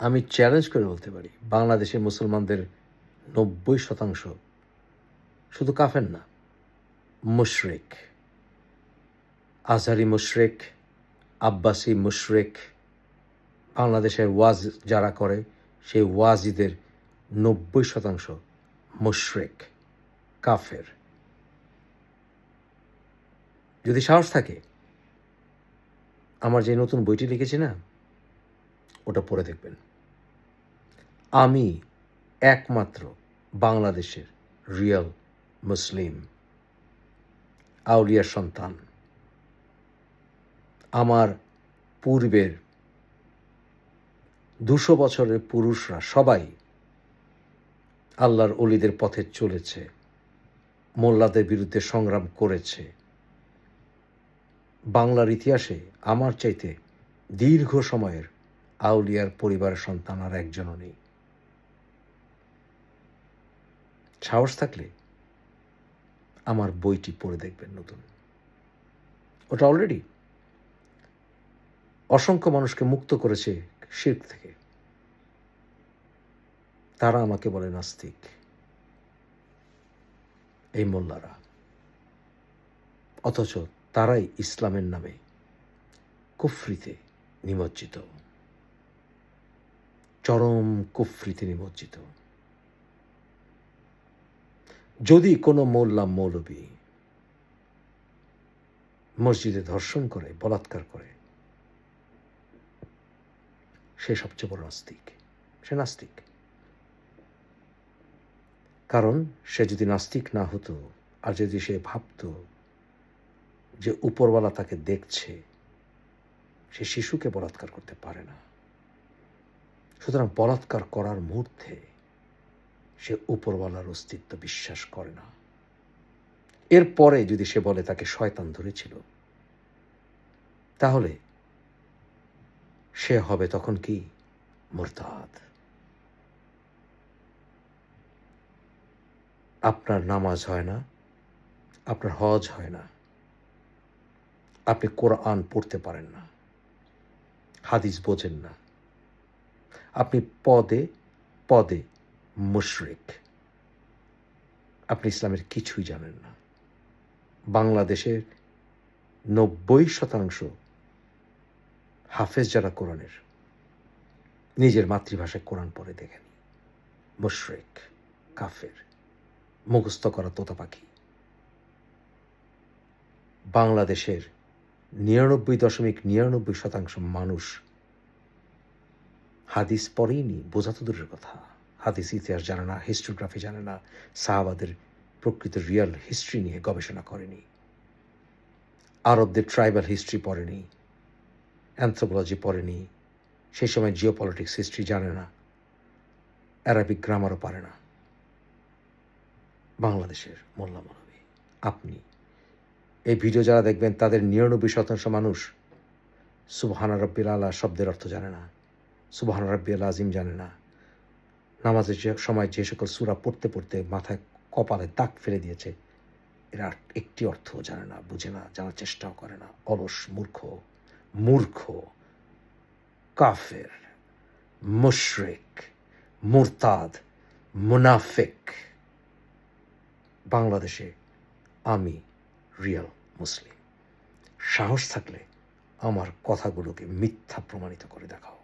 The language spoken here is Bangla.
আমি চ্যালেঞ্জ করে বলতে পারি, বাংলাদেশের মুসলমানদের নব্বই শতাংশ শুধু কাফের না, মুশরেক। আজহারি মুশরেক, আব্বাসি মুশরেক, বাংলাদেশের ওয়াজ যারা করে, সেই ওয়াজিদের নব্বই শতাংশ মুশরেক, কাফের। যদি সাহস থাকে, আমার যে নতুন বইটি লিখেছি না ওটা পড়ে দেখবেন। আমি একমাত্র বাংলাদেশের রিয়েল মুসলিম আউলিয়ার সন্তান। আমার পূর্বের দুশো বছরের পুরুষরা সবাই আল্লাহর অলিদের পথে চলেছে, মোল্লাদের বিরুদ্ধে সংগ্রাম করেছে। বাংলার ইতিহাসে আমার চাইতে দীর্ঘ সময়ের আউলিয়ার পরিবারের সন্তান আর একজনও নেই। সাহস থাকলে আমার বইটি পড়ে দেখবেন নতুন। ওটা অলরেডি অসংখ্য মানুষকে মুক্ত করেছে শির্ক থেকে। তারা আমাকে বলে নাস্তিক। এই মোল্লারা। অথচ তারাই ইসলামের নামে কুফরিতে নিমজ্জিত। চরম কুফরিতে নিমজ্জিত। যদি কোনো মোল্লা মৌলবী মসজিদে ধর্ষণ করে, বলাৎকার করে, সে সবচেয়ে বড় নাস্তিক, সে নাস্তিক। কারণ সে যদি নাস্তিক না হতো, আর যদি সে ভাবত যে উপরওয়ালা তাকে দেখছে, সে শিশুকে বলাৎকার করতে পারে না। সুতরাং বলাৎকার করার মুহূর্তে সে উপরওয়ালার অস্তিত্ব বিশ্বাস করে না। এরপরে যদি সে বলে তাকে শয়তান ধরেছিল, তাহলে সে হবে তখন কি? মোরতাদ। আপনার নামাজ হয় না, আপনার হজ হয় না, আপনি কোরআন পড়তে পারেন না, হাদিস বোঝেন না। আপনি পদে পদে মুশরিক। আপনি ইসলামের কিছুই জানেন না। বাংলাদেশের নব্বই শতাংশ হাফেজ যারা কোরআনের, নিজের মাতৃভাষায় কোরআন পড়ে দেখেনি। মুশরিক, কাফের, মুখস্থ করা তোতা পাখি বাংলাদেশের নিরানব্বই দশমিক নিরানব্বই শতাংশ মানুষ হাদিস পড়েইনি বোঝা তো দূরের কথা। হাদিস ইতিহাস জানে না, হিস্টোগ্রাফি জানে না, সাহাবাদের প্রকৃত রিয়েল হিস্ট্রি নিয়ে গবেষণা করেনি। আরবদের ট্রাইবাল হিস্ট্রি পড়েনি অ্যান্থ্রোপোলজি পড়েনি, সেই সময় জিও পলিটিক্স হিস্ট্রি জানে না অ্যারাবিক গ্রামারও পারে না। বাংলাদেশের মোল্লা মৌলবী, আপনি এই ভিডিও যারা দেখবেন তাদের নিরানব্বই শতাংশ মানুষ সুবহানা রব্বিল আলা শব্দের অর্থ জানে না। সুবহানা রব্বিল আজিম জানে না। নামাজের যে সময় যে সকল সুরা পড়তে পড়তে মাথায় কপালে দাগ ফেলে দিয়েছে, এরা একটি অর্থও জানে না, বুঝে না, জানার চেষ্টাও করে না। অলস, মূর্খ মূর্খ, কাফের, মুশরিক, মুরতাদ, মুনাফেক। বাংলাদেশে আমি রিয়েল মুসলিম। সাহস থাকলে আমার কথাগুলোকে মিথ্যা প্রমাণিত করে দেখাও।